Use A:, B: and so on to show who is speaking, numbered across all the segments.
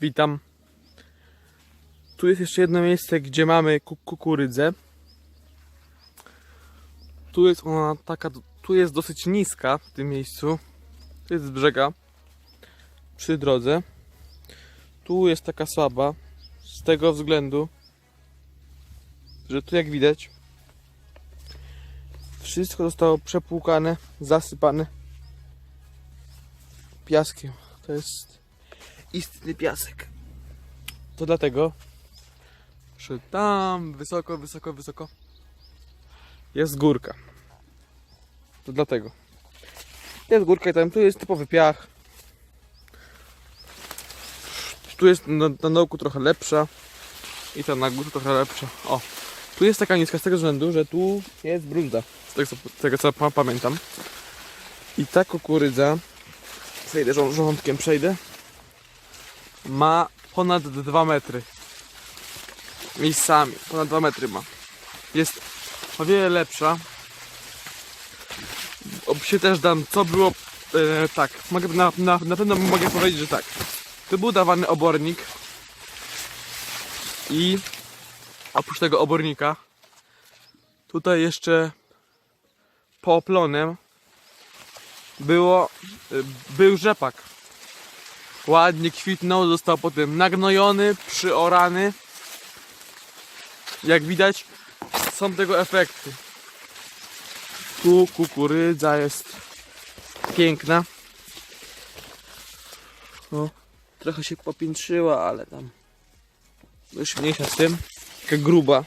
A: Witam. Tu jest jeszcze jedno miejsce, gdzie mamy ku- kukurydzę. Tu jest ona taka, tu jest dosyć niska w tym miejscu. To jest z brzega. Przy drodze. Tu jest taka słaba. Z tego względu, że tu jak widać wszystko zostało przepłukane, zasypane piaskiem. To jest istny piasek. To dlatego, że tam wysoko, wysoko, wysoko jest górka. To dlatego. Jest górka i tam tu jest typowy piach. Tu jest na, na dołku trochę lepsza i ta na górze trochę lepsza. O, tu jest taka niska z tego względu, że tu jest brunda. Z tego co, tego, co pa- pamiętam. I ta kukurydza, przejdę żo- żołądkiem, przejdę, ma ponad 2 metry. Miejscami, ponad 2 metry ma. Jest o wiele lepsza. Się też dam, co było, e, tak, mogę, na, na, na pewno mogę powiedzieć, że tak. Tu był dawany obornik i oprócz tego obornika tutaj jeszcze pooplonem było, y, był rzepak. Ładnie kwitnął, został potem nagnojony, przyorany. Jak widać, są tego efekty. Tu kukurydza jest piękna. O, trochę się popiętrzyła, ale tam już mniejsza z tym. Taka gruba.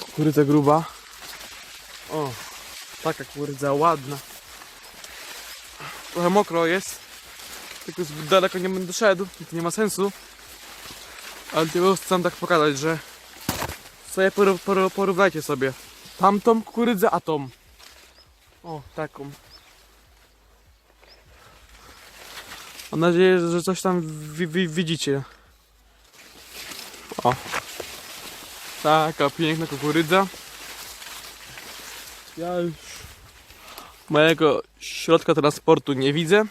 A: Kukurydza gruba. O, taka kukurydza ładna. Trochę mokro jest. Tylko zbyt daleko nie będę szedł, to nie ma sensu. Ale tylko chcę tak pokazać, że sobie poru- poru- porównajcie sobie tamtą kukurydzę, a tą. O, taką. Mam nadzieję, że coś tam wi- wi- widzicie. O. Taka piękna kukurydza. Ja już mojego środka transportu nie widzę.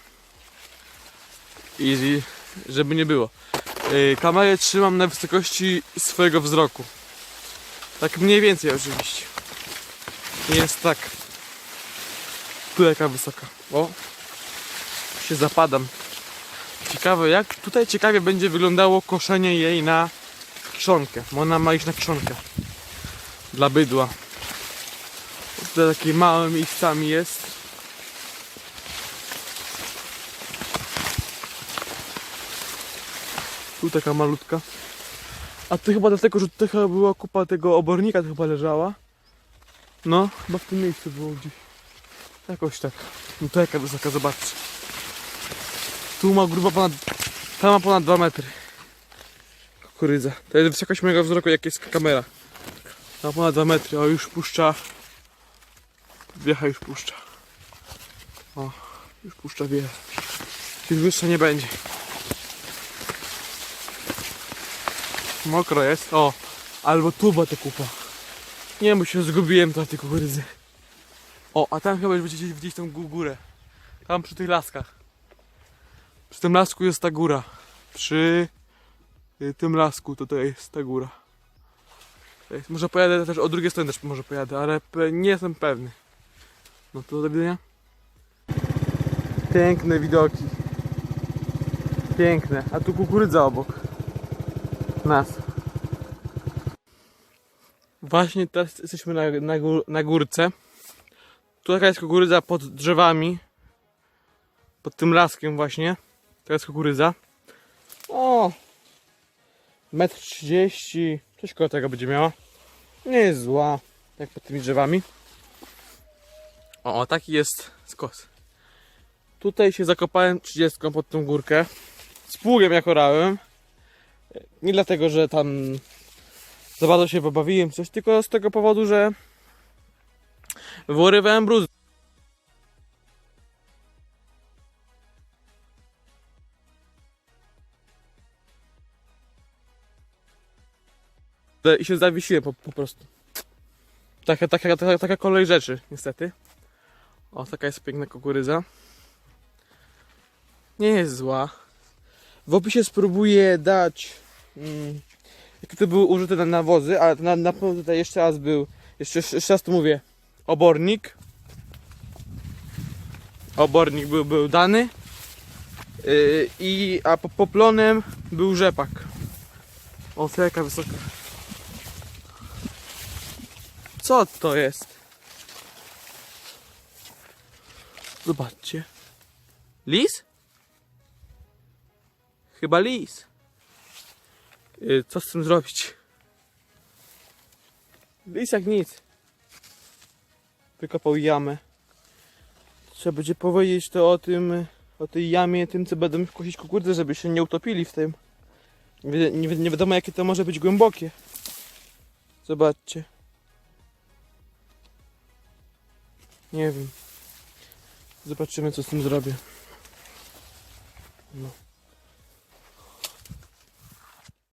A: I żeby nie było. Yy, kamerę trzymam na wysokości swojego wzroku. Tak mniej więcej oczywiście. Jest tak. Tu jaka wysoka. O. Się zapadam. Ciekawe jak tutaj ciekawie będzie wyglądało koszenie jej na kiszonkę. Ona ma iść na kiszonkę. Dla bydła. Tutaj takie małe miejscami jest. Tu taka malutka. A to chyba dlatego, że tutaj chyba była kupa tego obornika, to chyba leżała. No, chyba w tym miejscu było gdzieś. Jakoś tak. No to jaka wysoka, zobaczcie. Tu ma grubo ponad... Ta ma ponad 2 metry. Kukurydza. To jest wysokość mojego wzroku, jak jest kamera. Ta ma ponad 2 metry. O, już puszcza. Wiecha już puszcza. O, już puszcza wiecha. Już wyższa nie będzie. Mokro jest. O, albo tu była ta kupa. Nie bo się zgubiłem to tej kukurydzy. O, a tam chyba już będziecie widzieć tą gó- górę. Tam przy tych laskach. Przy tym lasku jest ta góra. Przy y, tym lasku to jest ta góra. Może pojadę też o drugiej stronie też może pojadę, ale nie jestem pewny. No to do widzenia. Piękne widoki. Piękne. A tu kukurydza obok nas. Właśnie teraz jesteśmy na, na, gór, na górce. Tu taka jest kukurydza pod drzewami. Pod tym laskiem właśnie. To jest kukurydza. O! Metr 30. Coś koło tego będzie miała. Nie jest zła. Jak pod tymi drzewami. O, o taki jest skos. Tutaj się zakopałem 30 pod tą górkę. Z pługiem jak orałem. Nie dlatego, że tam za bardzo się pobawiłem coś, tylko z tego powodu, że wyrywałem brud. I się zawiesiłem po, po prostu. Taka, taka, taka, taka kolej rzeczy, niestety. O, taka jest piękna kukurydza. Nie jest zła. W opisie spróbuję dać, mm, to były użyte na nawozy, ale na, na pewno tutaj jeszcze raz był, jeszcze, jeszcze raz to mówię, obornik. Obornik był, był dany. Yy, i, a po, poplonem był rzepak. O, jaka wysoka. Co to jest? Zobaczcie. Lis? Chyba lis. Yy, co z tym zrobić? Lis jak nic. Wykopał jamę. Trzeba będzie powiedzieć to o tym, o tej jamie, tym co będą kosić kukurydzę, żeby się nie utopili w tym. Nie, nie, nie wiadomo jakie to może być głębokie. Zobaczcie. Nie wiem. Zobaczymy co z tym zrobię. No.